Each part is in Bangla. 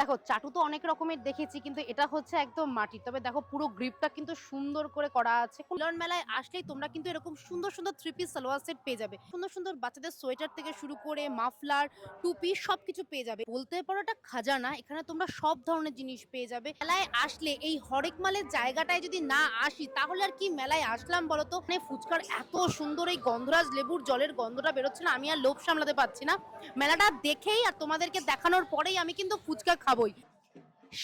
দেখো, চাটু তো অনেক রকমের দেখেছি, কিন্তু এটা হচ্ছে একদম মাটির তবে দেখো, পুরো গ্রিপটা কিন্তু সুন্দর করে করা আছে। মিলন মেলায় আসলেই তোমরা কিন্তু এরকম সুন্দর সুন্দর থ্রি পিস সালোয়ার সেট পেয়ে যাবে। সুন্দর সুন্দর বাচ্চাদের সোয়েটার থেকে শুরু করে মাফলার, টুপি সবকিছু পেয়ে যাবে। বলতে পারো এটা খাজানা, এখানে তোমরা সব ধরনের জিনিস পেয়ে যাবে। মেলায় আসলে এই হরেক মালের জায়গাটায় যদি না আসি, তাহলে আর কি মেলায় আসলাম বলতো? মানে ফুচকার এত সুন্দর এই গন্ধরাজ লেবুর জলের গন্ধটা বেরোচ্ছে না, আমি আর লোভ সামলাতে পারছি না। মেলাটা দেখেই আর তোমাদেরকে দেখানোর পরেই আমি কিন্তু ফুচকা খাবই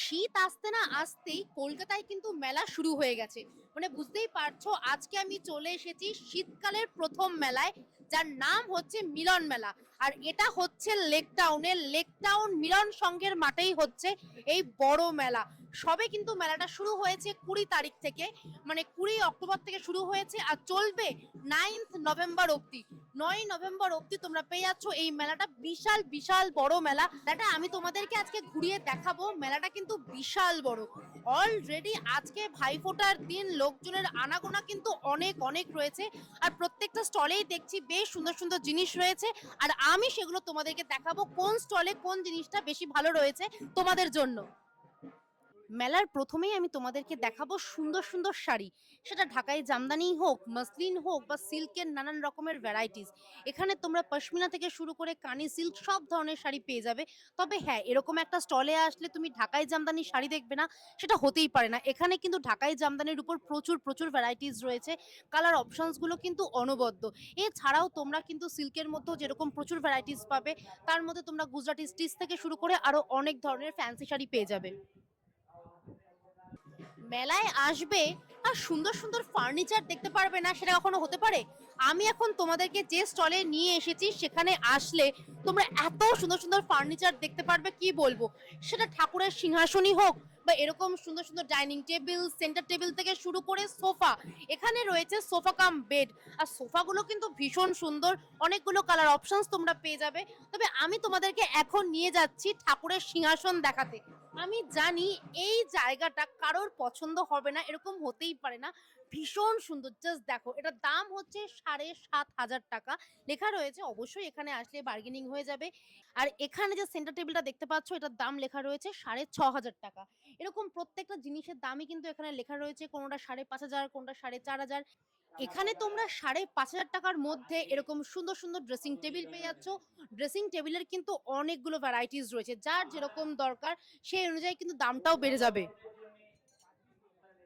শীত আসতে না আসতেই কলকাতায় কিন্তু মেলা শুরু হয়ে গেছে। মানে বুঝতেই পারছ, আজকে আমি চলে এসেছি শীতকালের প্রথম মেলায়, যার নাম হচ্ছে মিলন মেলা। আর এটা হচ্ছে লেক টাউনের লেক টাউন মিলন সংঘের মাঠেই হচ্ছে এই বড় মেলা। সবে কিন্তু মেলাটা শুরু হয়েছে কুড়ি তারিখ থেকে। মানে কুড়ি অক্টোবর থেকে শুরু হয়েছে আর চলবে নাইন্থ নভেম্বর অবধি। নয় নভেম্বর অবধি তোমরা পেয়ে যাচ্ছ এই মেলাটা। বিশাল বিশাল বড় মেলা। মেলাটা আমি তোমাদেরকে আজকে ঘুরিয়ে দেখাবো। মেলাটা কিন্তু বিশাল বড়। অলরেডি আজকে ভাইফোঁটার দিন, লোকজনের আনাগোনা কিন্তু অনেক অনেক রয়েছে। আর প্রত্যেকটা স্টলেই দেখছি বেশ সুন্দর সুন্দর জিনিস রয়েছে। আর আমি সেগুলো তোমাদেরকে দেখাবো কোন স্টলে কোন জিনিসটা বেশি ভালো রয়েছে তোমাদের জন্য। মেলার প্রথমেই আমি তোমাদেরকে দেখাবো সুন্দর সুন্দর শাড়ি। সেটা ঢাকাই জামদানি হোক, মসলিন হোক বা সিল্কের নানান রকমের ভ্যারাইটিস এখানে তোমরা পশমিনা থেকে শুরু করে কানি সিল্ক সব ধরনের শাড়ি পেয়ে যাবে। তবে হ্যাঁ এরকম একটা স্টলে আসলে তুমি ঢাকাই জামদানি শাড়ি দেখবে না, সেটা হতেই পারে না। এখানে কিন্তু ঢাকাই জামদানির উপর প্রচুর প্রচুর ভ্যারাইটিস রয়েছে। কালার অপশনসগুলো কিন্তু অনবদ্য। এছাড়াও তোমরা কিন্তু সিল্কের মধ্যেও যেরকম প্রচুর ভ্যারাইটিস পাবে, তার মধ্যে তোমরা গুজরাটি স্টিচ থেকে শুরু করে আরও অনেক ধরনের ফ্যান্সি শাড়ি পেয়ে যাবে। মেলায় আসবে আর সুন্দর সুন্দর ফার্নিচার দেখতে পারবে না সেটা কখনো হতে পারে? আমি এখন তোমাদেরকে যে স্টলে নিয়ে এসেছি সেখানে আসলে তোমরা এত সুন্দর সুন্দর ফার্নিচার দেখতে পারবে, কি বলব? সেটা ঠাকুরের সিংহাসনই হোক বা এরকম সুন্দর সুন্দর ডাইনিং টেবিল, সেন্টার টেবিল থেকে শুরু করে সোফা, এখানে রয়েছে সোফা কাম বেড। আর সোফাগুলো কিন্তু ভীষণ সুন্দর, অনেকগুলো কালার অপশনস তোমরা পেয়ে যাবে। তবে আমি তোমাদেরকে এখন নিয়ে যাচ্ছি ঠাকুরের সিংহাসন দেখাতে। আমি জানি এই জায়গাটা কারোর পছন্দ হবে না, এরকম হতেই পারে না। ভীষণ সুন্দর। জাস্ট দেখো, এটার দাম হচ্ছে সাড়ে সাত হাজার টাকা। লেখা রয়েছে, অবশ্যই এখানে আসলে বার্গেনিং হয়ে যাবে। আর এখানে যে সেন্টার টেবিলটা দেখতে পাচ্ছ, এটার দাম লেখা রয়েছে সাড়ে ছ হাজার টাকা। এরকম প্রত্যেকটা জিনিসের দামই কিন্তু এখানে লেখা রয়েছে, কোনোটা সাড়ে পাঁচ হাজার, কোনোটা সাড়ে চার হাজার। এখানে তোমরা সাড়ে পাঁচ হাজার টাকার মধ্যে এরকম সুন্দর সুন্দর ড্রেসিং টেবিল পেয়ে যাচ্ছ। ড্রেসিং টেবিলের কিন্তু অনেকগুলো ভ্যারাইটিস রয়েছে। যার যেরকম দরকার, সেই অনুযায়ী কিন্তু দামটাও বেড়ে যাবে।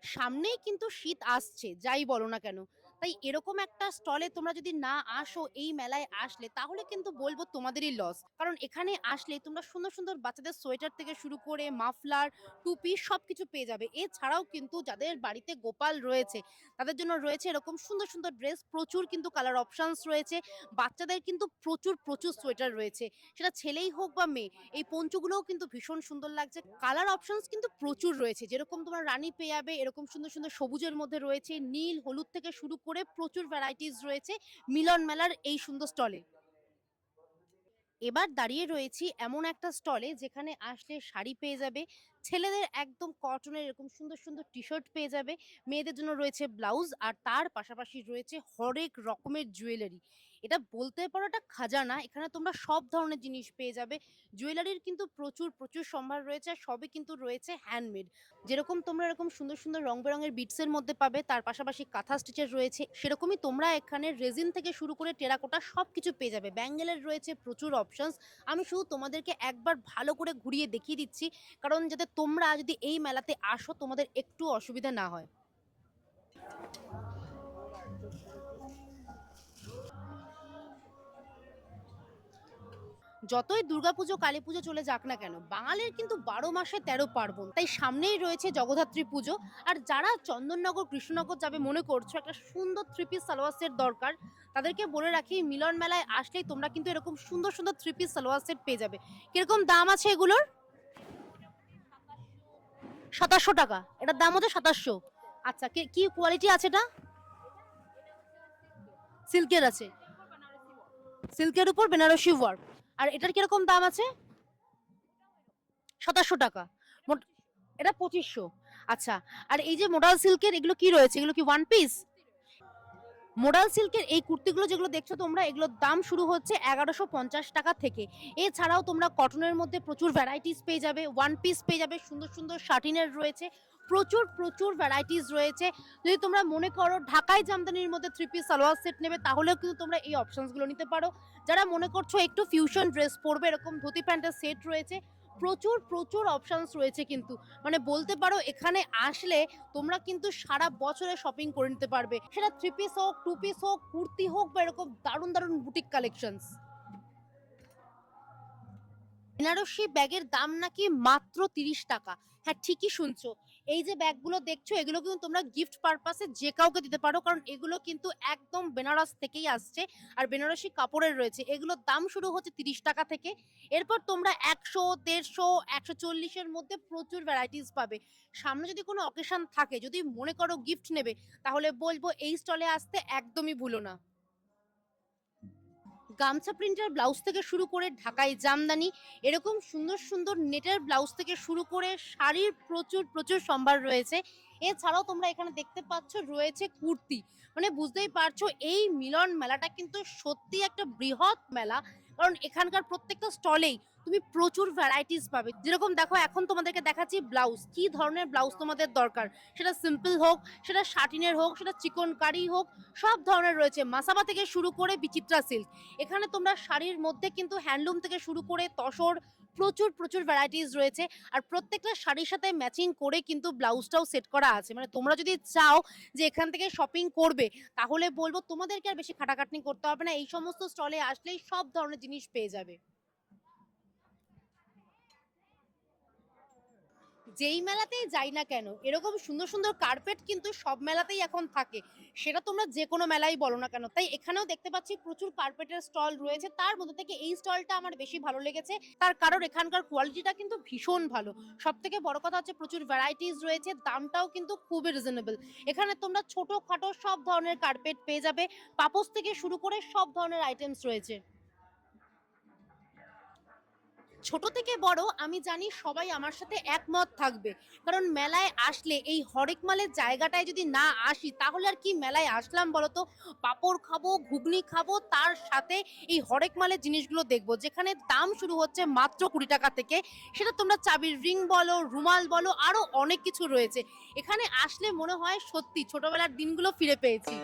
সামনেই কিন্তু শীত আসছে যাই বলো না কেন। তাই এরকম একটা স্টলে তোমরা যদি না আসো এই মেলায় আসলে, তাহলে কিন্তু বলব তোমাদেরই লস কারণ এখানে আসলে তোমরা সুন্দর সুন্দর বাচ্চাদের সোয়েটার থেকে শুরু করে মাফলার টুপি সব কিছু পেয়ে যাবে। এছাড়াও কিন্তু যাদের বাড়িতে গোপাল রয়েছে, তাদের জন্য রয়েছে এরকম সুন্দর সুন্দর ড্রেস প্রচুর কিন্তু কালার অপশনস রয়েছে। বাচ্চাদের কিন্তু প্রচুর প্রচুর সোয়েটার রয়েছে। সেটা ছেলেই হোক বা মেয়ে, এই পঞ্চগুলোও কিন্তু ভীষণ সুন্দর লাগছে। কালার অপশনস কিন্তু প্রচুর রয়েছে। যেরকম তোমরা রানী পেয়ে যাবে, এরকম সুন্দর সুন্দর সবুজের মধ্যে রয়েছে, নীল, হলুদ থেকে শুরু করে প্রচুর ভ্যারাইটিস রয়েছে মিলন মেলার এই সুন্দর স্টলে এবার দাঁড়িয়ে রয়েছি এমন একটা স্টলে যেখানে আসলে শাড়ি পেয়ে যাবে, ছেলেদের একদম কটনের এরকম সুন্দর সুন্দর টি শার্ট পেয়ে যাবে, মেয়েদের জন্য রয়েছে ব্লাউজ আর তার পাশাপাশি রয়েছে হরেক রকমের জুয়েলারি এটা বলতে পারো একটা খাজানা। এখানে তোমরা সব ধরনের জিনিস পেয়ে যাবে। জুয়েলারির কিন্তু প্রচুর প্রচুর সম্ভার রয়েছে আর সবই কিন্তু রয়েছে হ্যান্ডমেড যেরকম তোমরা এরকম সুন্দর সুন্দর রং বেরঙের বিটসের মধ্যে পাবে, তার পাশাপাশি কাঁথা স্টিচের রয়েছে। সেরকমই তোমরা এখানে রেজিন থেকে শুরু করে টেরাকোটা সব কিছু পেয়ে যাবে। ব্যাঙ্গেলের রয়েছে প্রচুর অপশনস আমি শুধু তোমাদেরকে একবার ভালো করে ঘুরিয়ে দেখিয়ে দিচ্ছি। কারণ যাতে তোমরা যদি এই মেলাতে আসো, তোমাদের একটু অসুবিধা না হয়। যতই দুর্গাপুজো কালী পুজো চলে যাক না কেন, বাঙালির কিন্তু বারো মাসে তেরো পার্বণ। তাই সামনেই রয়েছে জগদ্ধাত্রী পুজো। আর যারা চন্দননগর, কৃষ্ণনগর যাবে মনে করছ, একটা সুন্দর থ্রি পিস সালোয়ার সেট দরকার। তাদেরকে বলে রাখি, মিলন মেলায় আসলেই তোমরা কিন্তু এরকম সুন্দর সুন্দর থ্রি পিস সালোয়ার সেট পেয়ে যাবে। কীরকম দাম আছে এগুলোর? সাতাশশো টাকা। এটার দাম হচ্ছে সাতাশশো। আচ্ছা কি- কি কোয়ালিটি আছে এটা? সিল্কের আছে। সিল্কের উপর বেনারসি ওয়ার্ক আর এটার কীরকম দাম আছে? সাতাশশো টাকা। এটা পঁচিশশো। আচ্ছা আর এই যে মোডাল সিল্কের এগুলো কি রয়েছে? এগুলো কি ওয়ান পিস মোডাল সিল্কের এই কুর্তিগুলো যেগুলো দেখছ তোমরা, এগুলোর দাম শুরু হচ্ছে এগারোশো পঞ্চাশ টাকা থেকে। এছাড়াও তোমরা কটনের মধ্যে প্রচুর ভ্যারাইটিস পেয়ে যাবে। ওয়ান পিস পেয়ে যাবে। সুন্দর সুন্দর শার্টিনের রয়েছে। প্রচুর প্রচুর ভ্যারাইটিস রয়েছে। যদি তোমরা মনে করো ঢাকাই জামদানির মধ্যে থ্রি পিস সালোয়ার সেট নেবে, তাহলেও কিন্তু তোমরা এই অপশনসগুলো নিতে পারো। যারা মনে করছ একটু ফিউশন ড্রেস পরবে, এরকম ধুতি প্যান্টের সেট রয়েছে, প্রচুর প্রচুর অপশানস রয়েছে কিন্তু। মানে বলতে পারো এখানে আসলে তোমরা কিন্তু সারা বছরে শপিং করে নিতে পারবে। সেটা থ্রি পিস হোক টু পিস হোক, কুর্তি হোক বা এরকম দারুণ দারুণ বুটিক কালেকশনস বেনারসি ব্যাগের দাম নাকি মাত্র তিরিশ টাকা। হ্যাঁ ঠিকই শুনছো। এই যে ব্যাগগুলো দেখছ, এগুলো কিন্তু তোমরা গিফট পারপাসে যে কাউকে দিতে পারো, কারণ এগুলো কিন্তু একদম বেনারস থেকেই আসছে আর বেনারসি কাপড়ের রয়েছে। এগুলোর দাম শুরু হচ্ছে তিরিশ টাকা থেকে। এরপর তোমরা একশো, দেড়শো, একশো চল্লিশের মধ্যে প্রচুর ভ্যারাইটিস পাবে। সামনে যদি কোনো অকেশন থাকে, যদি মনে করো গিফট নেবে, তাহলে বলব এই স্টলে আসতে একদমই ভুলো না। গামছা প্রিন্টের ব্লাউজ থেকে শুরু করে ঢাকাই জামদানি, এরকম সুন্দর সুন্দর নেটের ব্লাউজ থেকে শুরু করে শাড়ির প্রচুর প্রচুর সম্ভার রয়েছে। এছাড়াও তোমরা এখানে দেখতে পাচ্ছ রয়েছে কুর্তি। মানে বুঝতেই পারছ, এই মিলন মেলাটা কিন্তু সত্যি একটা বৃহৎ মেলা। কারণ এখানকার প্রত্যেকটা স্টলেই তুমি প্রচুর ভ্যারাইটিস পাবে। যেরকম দেখো, এখন তোমাদেরকে দেখাচ্ছি ব্লাউজ কি ধরনের ব্লাউজ তোমাদের দরকার? সেটা সিম্পল হোক, সেটা শাটিনের হোক, সেটা চিকন কারি হোক, সব ধরনের রয়েছে। মাসাবা থেকে শুরু করে বিচিত্রা সিল্ক এখানে তোমরা শাড়ির মধ্যে কিন্তু হ্যান্ডলুম থেকে শুরু করে তসর প্রচুর প্রচুর ভ্যারাইটিস রয়েছে। আর প্রত্যেকটা শাড়ির সাথে ম্যাচিং করে কিন্তু ব্লাউজটাও সেট করা আছে। মানে তোমরা যদি চাও যে এখান থেকে শপিং করবে, তাহলে বলব তোমাদেরকে আর বেশি খাটাখাটনি করতে হবে না। এই সমস্ত স্টলে আসলেই সব ধরনের জিনিস পেয়ে যাবে। যেই মেলাতেই যাই না কেন, এরকম সুন্দর সুন্দর কার্পেট কিন্তু সব মেলাতেই এখন থাকে। সেটা তোমরা যে কোনো মেলাই বলো না কেন। তাই এখানেও দেখতে পাচ্ছি প্রচুর কার্পেটের স্টল রয়েছে। তার মধ্যে থেকে এই স্টলটা আমার বেশি ভালো লেগেছে। তার কারণ এখানকার কোয়ালিটিটা কিন্তু ভীষণ ভালো। সব থেকে বড় কথা হচ্ছে প্রচুর ভ্যারাইটিস রয়েছে। দামটাও কিন্তু খুবই রিজনেবল এখানে তোমরা ছোটো খাটো সব ধরনের কার্পেট পেয়ে যাবে। পাপোস থেকে শুরু করে সব ধরনের আইটেমস রয়েছে। ছোট থেকে বড় আমি জানি সবাই আমার সাথে একমত থাকবে। কারণ মেলায় আসলে এই হরেক মালের জায়গাটায় যদি না আসি, তাহলে আর কি মেলায় আসলাম বলো তো পাঁপড় খাব, ঘুগনি খাব, তার সাথে এই হরেক মালের জিনিসগুলো দেখব। যেখানে দাম শুরু হচ্ছে মাত্র কুড়ি টাকা থেকে, সেটা তোমরা চাবির রিং বলো, রুমাল বলো, আরও অনেক কিছু রয়েছে। এখানে আসলে মনে হয় সত্যি ছোটবেলার দিনগুলো ফিরে পেয়েছি।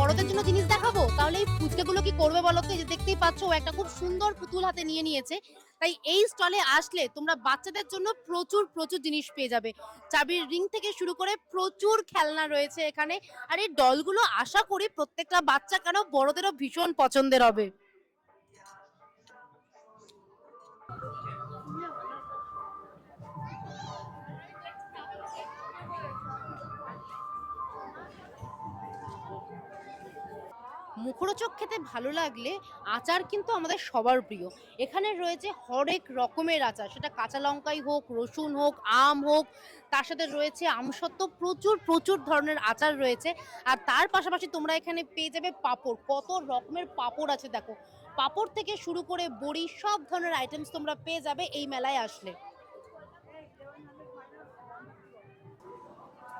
বড়দের জন্য জিনিস দেখাবো? তাহলে এই ফুচকাগুলো কি করবে বলো তো? যে দেখতেই পাচ্ছ, ও একটা খুব সুন্দর পুতুল হাতে নিয়ে নিয়েছে। তাই এই স্টলে আসলে তোমরা বাচ্চাদের জন্য প্রচুর প্রচুর জিনিস পেয়ে যাবে। চাবির রিং থেকে শুরু করে প্রচুর খেলনা রয়েছে এখানে। আর এই ডলগুলো আশা করি প্রত্যেকটা বাচ্চা কেন বড়দেরও ভীষণ পছন্দের হবে। মুখরোচক খেতে ভালো লাগলে আচার কিন্তু আমাদের সবার প্রিয়। এখানে রয়েছে হরেক রকমের আচার। সেটা কাঁচা লঙ্কাই হোক, রসুন হোক, আম হোক, তার সাথে রয়েছে আমসত্ত্ব। প্রচুর প্রচুর ধরনের আচার রয়েছে। আর তার পাশাপাশি তোমরা এখানে পেয়ে যাবে পাঁপড়। কত রকমের পাঁপড় আছে দেখো। পাঁপড় থেকে শুরু করে বড়ি, সব ধরনের আইটেমস তোমরা পেয়ে যাবে এই মেলায় আসলে।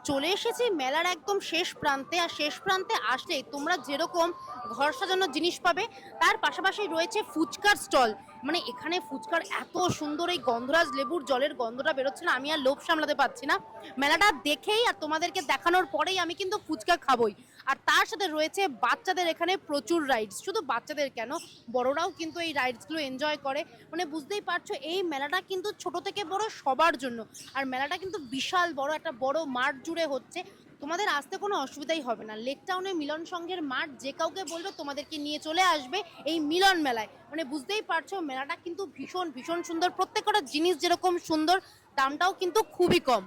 চলে এসেছি মেলার একদম শেষ প্রান্তে। আর শেষ প্রান্তে আসলেই তোমরা যেরকম ঘর সাজানোর জিনিস পাবে, তার পাশাপাশি রয়েছে ফুচকার স্টল। মানে এখানে ফুচকার এত সুন্দর এই গন্ধরাজ লেবুর জলের গন্ধটা বেরোচ্ছে না, আমি আর লোভ সামলাতে পারছি না। মেলাটা দেখেই আর তোমাদেরকে দেখানোর পরেই আমি কিন্তু ফুচকা খাবই। আর তার সাথে রয়েছে বাচ্চাদের এখানে প্রচুর রাইডস শুধু বাচ্চাদের কেন? বড়রাও কিন্তু এই রাইডসগুলো এনজয় করে। মানে বুঝতেই পারছ, এই মেলাটা কিন্তু ছোট থেকে বড় সবার জন্য। আর মেলাটা কিন্তু বিশাল বড়, একটা বড় মাঠ জুড়ে হচ্ছে। তোমাদের আসতে কোনো অসুবিধাই হবে না। লেক টাউনে মিলন সংঘের মাঠ যে কাউকে বলবে তোমাদেরকে নিয়ে চলে আসবে এই মিলন মেলায়। মানে বুঝতেই পারছ, মেলাটা কিন্তু ভীষণ ভীষণ সুন্দর। প্রত্যেকটা জিনিস যেরকম সুন্দর, দামটাও কিন্তু খুবই কম।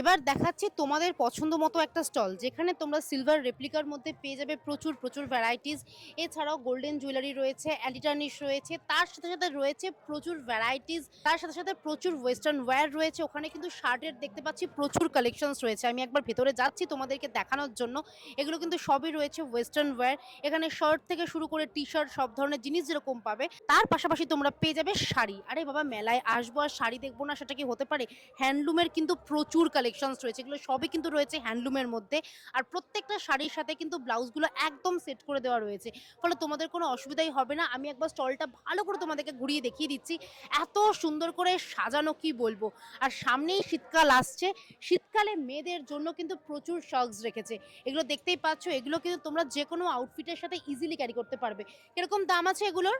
এবার দেখাচ্ছি তোমাদের পছন্দ মতো একটা স্টল, যেখানে তোমরা সিলভার রেপ্লিকার মধ্যে পেয়ে যাবে প্রচুর প্রচুর ভ্যারাইটিস এছাড়াও গোল্ডেন জুয়েলারি রয়েছে অ্যালিটার্নিশ রয়েছে, তার সাথে সাথে রয়েছে প্রচুর ভ্যারাইটিস তার সাথে সাথে প্রচুর ওয়েস্টার্ন ওয়্যার রয়েছে, ওখানে কিন্তু শার্টের দেখতে পাচ্ছি প্রচুর কালেকশনস রয়েছে। আমি একবার ভেতরে যাচ্ছি তোমাদেরকে দেখানোর জন্য, এগুলো কিন্তু সবই রয়েছে ওয়েস্টার্ন ওয়্যার এখানে শার্ট থেকে শুরু করে টি শার্ট সব ধরনের জিনিস যেরকম পাবে, তার পাশাপাশি তোমরা পেয়ে যাবে শাড়ি। আরে বাবা, মেলায় আসব আর শাড়ি দেখব না, সেটা কি হতে পারে? হ্যান্ডলুমের কিন্তু প্রচুর কালেকশনস রয়েছে, এগুলো সবই কিন্তু রয়েছে হ্যান্ডলুমের মধ্যে। আর প্রত্যেকটা শাড়ির সাথে কিন্তু ব্লাউজগুলো একদম সেট করে দেওয়া রয়েছে। ফলে তোমাদের কোনো অসুবিধাই হবে না। আমি একবার স্টলটা ভালো করে তোমাদেরকে ঘুরিয়ে দেখিয়ে দিচ্ছি। এত সুন্দর করে সাজানো, কি বলব? আর সামনেই শীতকাল আসছে। শীতকালে মেয়েদের জন্য কিন্তু প্রচুর শখস রেখেছে। এগুলো দেখতেই পাচ্ছ, এগুলো কিন্তু তোমরা যে কোনো আউটফিটের সাথে ইজিলি ক্যারি করতে পারবে। কীরকম দাম আছে এগুলোর?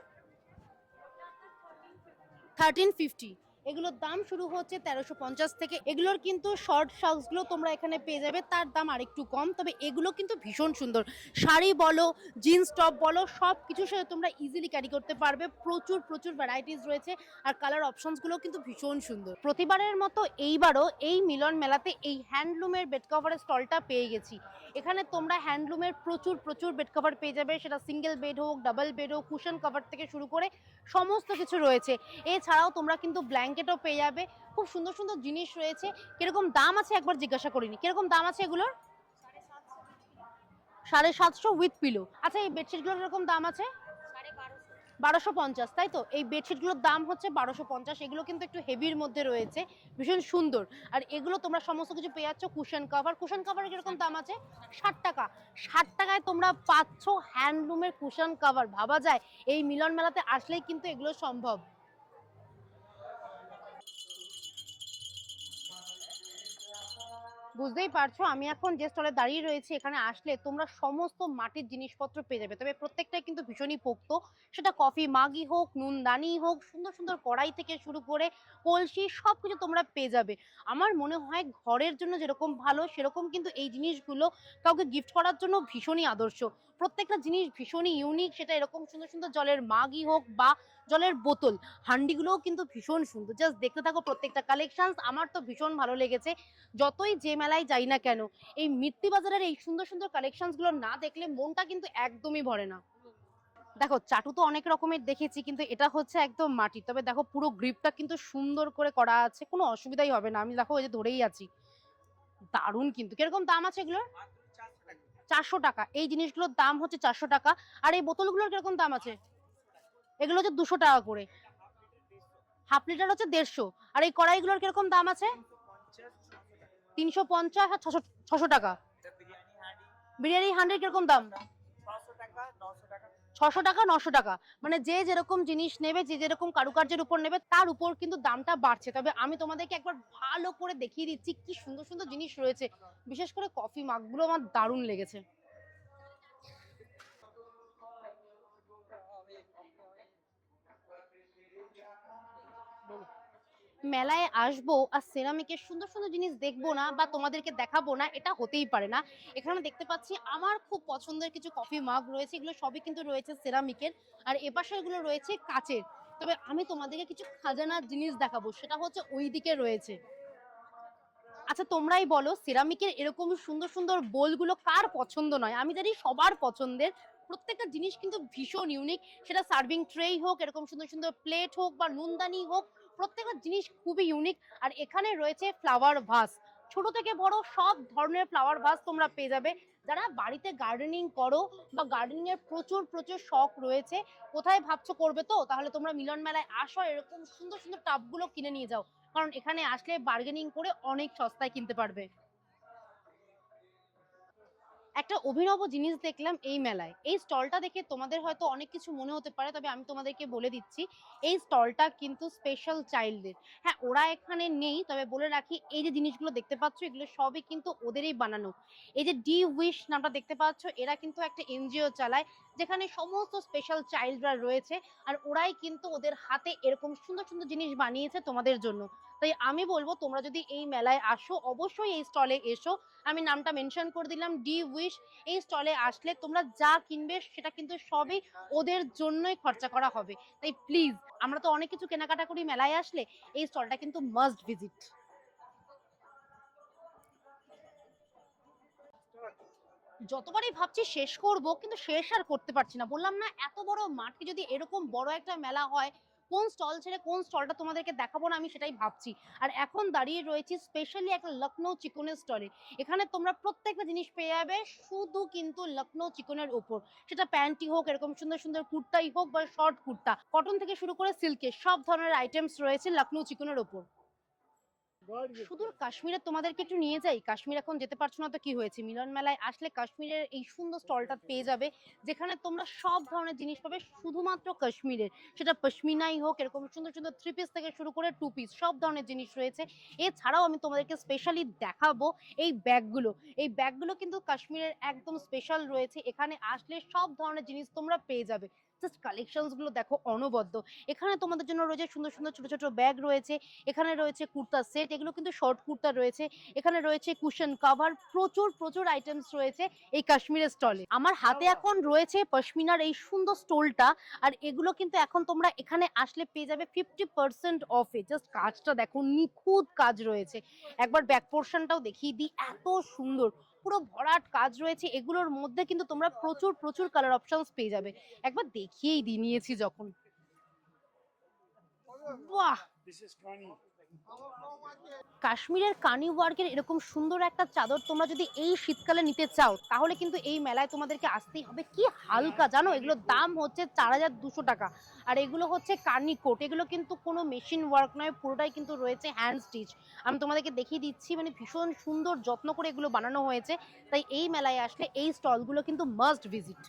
থার্টিন ফিফটি এগুলোর দাম শুরু হচ্ছে তেরোশো পঞ্চাশ থেকে। এগুলোর কিন্তু শর্ট শার্টসগুলো তোমরা এখানে পেয়ে যাবে, তার দাম আরেকটু কম, তবে এগুলো কিন্তু ভীষণ সুন্দর। শাড়ি বলো জিন্স টপ বলো সব কিছুর সাথে তোমরা ইজিলি ক্যারি করতে পারবে। প্রচুর প্রচুর ভ্যারাইটিস রয়েছে আর কালার অপশনসগুলো কিন্তু ভীষণ সুন্দর। প্রতিবারের মতো এইবারও এই মিলন মেলাতে এই হ্যান্ডলুমের বেড কভারের স্টলটা পেয়ে গেছি। এখানে তোমরা হ্যান্ডলুমের প্রচুর প্রচুর বেড কভার পেয়ে যাবে। সেটা সিঙ্গেল বেড হোক ডাবল বেড হোক কুশন কভার থেকে শুরু করে সমস্ত কিছু রয়েছে। এছাড়াও তোমরা কিন্তু ব্ল্যাঙ্কেটও পেয়ে যাবে। খুব সুন্দর সুন্দর জিনিস রয়েছে। কীরকম দাম আছে একবার জিজ্ঞাসা করিনি কীরকম দাম আছে এগুলোর? সাড়ে সাতশো উইথ পিলো আচ্ছা এই বেডশিটগুলোর এরকম দাম আছে? বারোশো পঞ্চাশ, তাই তো? এই বেডশিটগুলোর দাম হচ্ছে বারোশো পঞ্চাশ। এগুলো কিন্তু একটু হেভির মধ্যে রয়েছে। ভীষণ সুন্দর। আর এগুলো তোমরা সমস্ত কিছু পেয়ে যাচ্ছ কুশন কাভার কুশন কাভার কীরকম দাম আছে? ষাট টাকা। ষাট টাকায় তোমরা পাচ্ছ হ্যান্ডলুমের কুশন কাভার ভাবা যায়, এই মিলন মেলাতে আসলেই কিন্তু এগুলো সম্ভব। বুঝতেই পারছ, আমি এখন যে স্টলে দাঁড়িয়ে রয়েছি, এখানে আসলে তোমরা সমস্ত মাটির জিনিসপত্র পেয়ে যাবে। তবে প্রত্যেকটাই কিন্তু ভীষণই পোক্ত। সেটা কফি মাগি হোক, নুনদানি হোক, সুন্দর সুন্দর কড়াই থেকে শুরু করে কলসি সব কিছু তোমরা পেয়ে যাবে। আমার মনে হয় ঘরের জন্য যেরকম ভালো, সেরকম কিন্তু এই জিনিসগুলো কাউকে গিফট করার জন্য ভীষণই আদর্শ। প্রত্যেকটা জিনিস ভীষণই ইউনিক সেটা এরকম সুন্দর সুন্দর জলের মাগই হোক বা জলের বোতল, হান্ডিগুলোও কিন্তু ভীষণ সুন্দর। জাস্ট দেখতে থাকো প্রত্যেকটা কালেকশনস আমার তো ভীষণ ভালো লেগেছে। যতই যে মেলায় যাই না কেন, এই মিত্তি বাজারের এই সুন্দর সুন্দর কালেকশনসগুলো না দেখলে মনটা কিন্তু একদমই ভরে না। দেখো, চাটু তো অনেক রকমের দেখেছি, কিন্তু এটা হচ্ছে একদম মাটি তবে দেখো, পুরো গ্রিপটা কিন্তু সুন্দর করে করা আছে, কোনো অসুবিধাই হবে না। আমি দেখো, ওই যে ধরেই আছি। দারুণ কিন্তু। কীরকম দাম আছে এগুলোর? চারশো টাকা। এই জিনিসগুলোর দাম হচ্ছে চারশো টাকা। আর এই বোতলগুলোর কীরকম দাম আছে? এগুলো হচ্ছে দুশো টাকা করে। হাফ লিটার হচ্ছে দেড়শো। আর এই কড়াইগুলোর কীরকম দাম আছে? তিনশো পঞ্চাশ আর ছশো ছশো টাকা। বিরিয়ানি হান্ড্রেড কীরকম দাম? ছশো টাকা, নশো টাকা। মানে যে যেরকম জিনিস নেবে, যে যেরকম কারুকার্যের উপর নেবে, তার উপর কিন্তু দামটা বাড়ছে। তবে আমি তোমাদেরকে একবার ভালো করে দেখিয়ে দিচ্ছি কি সুন্দর সুন্দর জিনিস রয়েছে। বিশেষ করে কফি মাগগুলো আমার দারুণ লেগেছে। মেলায় আসব আর সেরামিকের সুন্দর সুন্দর জিনিস দেখব না বা তোমাদেরকে দেখাবো না, এটা হতেই পারে না। এখানে দেখতে পাচ্ছি আমার খুব পছন্দের কিছু কফি মাগ রয়েছে, এগুলো সবই কিন্তু রয়েছে সেরামিকের আর এপাশে এগুলো রয়েছে কাচের। তবে আমি তোমাদেরকে কিছু খাজানার জিনিস দেখাবো, সেটা হচ্ছে ওই দিকে রয়েছে। আচ্ছা তোমরাই বলো সেরামিকের এরকম সুন্দর সুন্দর বোলগুলো কার পছন্দ নয়? আমি জানি সবার পছন্দের। প্রত্যেকটা জিনিস কিন্তু ভীষণ ইউনিক সেটা সার্ভিং ট্রেই হোক, এরকম সুন্দর সুন্দর প্লেট হোক বা নুনদানি হোক প্রত্যেকটা জিনিস খুবই ইউনিক আর এখানে রয়েছে ফ্লাওয়ার ভাস ছোট থেকে বড় সব ধরনের ফ্লাওয়ার ভাস তোমরা পেয়ে যাবে। যারা বাড়িতে গার্ডেনিং করো বা গার্ডেনিং এর প্রচুর প্রচুর শখ রয়েছে, কোথায় ভাবছ করবে তো? তাহলে তোমরা মিলন মেলায় আসো, এরকম সুন্দর সুন্দর টাবগুলো কিনে নিয়ে যাও। কারণ এখানে আসলে বার্গেনিং করে অনেক সস্তায় কিনতে পারবে। একটা অভিনব জিনিস দেখলাম এই মেলায়। এই স্টলটা দেখে তোমাদের হয়তো অনেক কিছু মনে হতে পারে, তবে আমি তোমাদেরকে বলে দিচ্ছি, এই স্টলটা কিন্তু স্পেশাল চাইল্ডদের হ্যাঁ ওরা এখানে নেই, তবে বলে রাখি, এই যে জিনিসগুলো দেখতে পাচ্ছ, এগুলো সবই কিন্তু ওদেরই বানানো। এই যে ডি উইশ নামটা দেখতে পাচ্ছ, এরা কিন্তু একটা এনজিও চালায়, যেখানে সমস্ত স্পেশাল চাইল্ডরা রয়েছে, আর ওরাই কিন্তু ওদের হাতে এরকম সুন্দর সুন্দর জিনিস বানিয়েছে তোমাদের জন্য। তাই আমি বলব, তোমরা যদি এই মেলায় আসো, অবশ্যই এই স্টলে এসো। আমি নামটা মেনশন করে দিলাম ডি উইশ এই স্টলে আসলে তোমরা যা কিনবে, সেটা কিন্তু সবই ওদের জন্যই খরচা করা হবে। তাই প্লিজ আমরা তো অনেক কিছু কেনাকাটা করি মেলায় আসলে, এই স্টলটা কিন্তু মাস্ট ভিজিট যতবারই ভাবছি শেষ করব, কিন্তু শেষ আর করতে পারছি না। বললাম না, এত বড় মাঠে যদি এরকম বড় একটা মেলা হয় কোন স্টল ছেড়ে কোন স্টলটা তোমাদেরকে দেখাবো না আমি সেটাই ভাবছি। আর এখন দাঁড়িয়ে রয়েছি স্পেশালি একটা লখনৌ চিকনের স্টলে এখানে তোমরা প্রত্যেকটা জিনিস পেয়ে যাবে শুধু কিন্তু লখনৌ চিকনের উপর। সেটা প্যান্টি হোক, এরকম সুন্দর সুন্দর কুর্তাই হোক বা শর্ট কুর্তা। কটন থেকে শুরু করে সিল্কের সব ধরনের আইটেমস রয়েছে লখনৌ চিকনের ওপর সুদূর কাশ্মীরে তোমাদেরকে একটু নিয়ে যাই। কাশ্মীর এখন যেতে পারছ না তো কি হয়েছে? মিলন মেলায় আসলে কাশ্মীরের এই সুন্দর স্টলটা পেয়ে যাবে, যেখানে তোমরা সব ধরনের জিনিস পাবে, শুধুমাত্র কাশ্মীরের। সেটা পশমিনাই হোক, এরকম সুন্দর সুন্দর থ্রি পিস থেকে শুরু করে টু পিস সব ধরনের জিনিস রয়েছে। এছাড়াও আমি তোমাদেরকে স্পেশালি দেখাবো এই ব্যাগগুলো। এই ব্যাগগুলো কিন্তু কাশ্মীরের একদম স্পেশাল রয়েছে। এখানে আসলে সব ধরনের জিনিস তোমরা পেয়ে যাবে। জাস্ট কালেকশনসগুলো দেখো অনবদ্য। এখানে তোমাদের জন্য রয়েছে সুন্দর সুন্দর ছোট ছোট ব্যাগ রয়েছে। এখানে রয়েছে কুর্তা সেট এগুলো কিন্তু শর্ট কুর্তা রয়েছে। এখানে রয়েছে কুশন কভার প্রচুর প্রচুর আইটেমস রয়েছে এই কাশ্মীরের স্টলে আমার হাতে এখন রয়েছে পশমিনার এই সুন্দর স্টোলটা আর এগুলো কিন্তু এখন তোমরা এখানে আসলে পেয়ে যাবে ফিফটি পার্সেন্ট অফে জাস্ট কাজটা দেখো নিখুঁত কাজ রয়েছে। একবার ব্যাক পোর্শনটাও দেখিয়ে দিই এত সুন্দর। পুরো ভরাট কাজ রয়েছে এগুলোর মধ্যে কিন্তু তোমরা প্রচুর প্রচুর কালার অপশনস পেয়ে যাবে। একবার দেখিয়েই দিয়ে নিয়েছি যখন। বাহ. কাশ্মীরের কানি ওয়ার্কের এরকম সুন্দর একটা চাদর তোমরা যদি এই শীতকালে নিতে চাও, তাহলে কিন্তু এই মেলায় তোমাদেরকে আসতেই হবে। কি হালকা জানো? এগুলোর দাম হচ্ছে চার হাজার দুশো টাকা। আর এগুলো হচ্ছে কার্নি কোট। এগুলো কিন্তু কোনো মেশিন ওয়ার্ক নয়, পুরোটাই কিন্তু রয়েছে হ্যান্ড স্টিচ। আমি তোমাদেরকে দেখিয়ে দিচ্ছি মানে ভীষণ সুন্দর যত্ন করে এগুলো বানানো হয়েছে। তাই এই মেলায় আসলে এই স্টলগুলো কিন্তু মাস্ট ভিজিট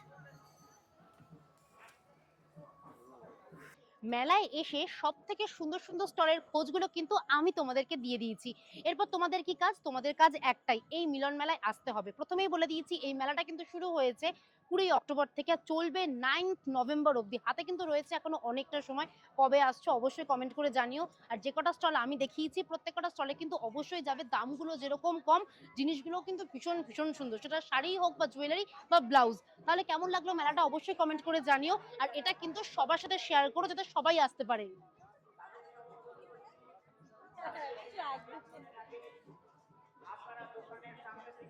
মেলায় এসে সব থেকে সুন্দর সুন্দর স্টলের খোঁজগুলো কিন্তু আমি তোমাদেরকে দিয়ে দিয়েছি। এরপর তোমাদের কি কাজ? তোমাদের কাজ একটাই, এই মিলন মেলায় আসতে হবে। প্রথমেই বলে দিয়েছি, এই মেলাটা কিন্তু শুরু হয়েছে কুড়ি অক্টোবর থেকে চলবে নাইন্থ নভেম্বর অবধি। হাতে কিন্তু রয়েছে এখনও অনেকটা সময়। কবে আসছো অবশ্যই কমেন্ট করে জানিও। আর যে কটা স্টল আমি দেখিয়েছি, প্রত্যেকটা স্টলে কিন্তু অবশ্যই যাবে। দামগুলো যেরকম কম জিনিসগুলো কিন্তু ভীষণ ভীষণ সুন্দর। সেটা শাড়ি হোক বা জুয়েলারি বা ব্লাউজ তাহলে কেমন লাগল মেলাটা অবশ্যই কমেন্ট করে জানিও। আর এটা কিন্তু সবার সাথে শেয়ার করো যাতে সবাই আসতে পারে।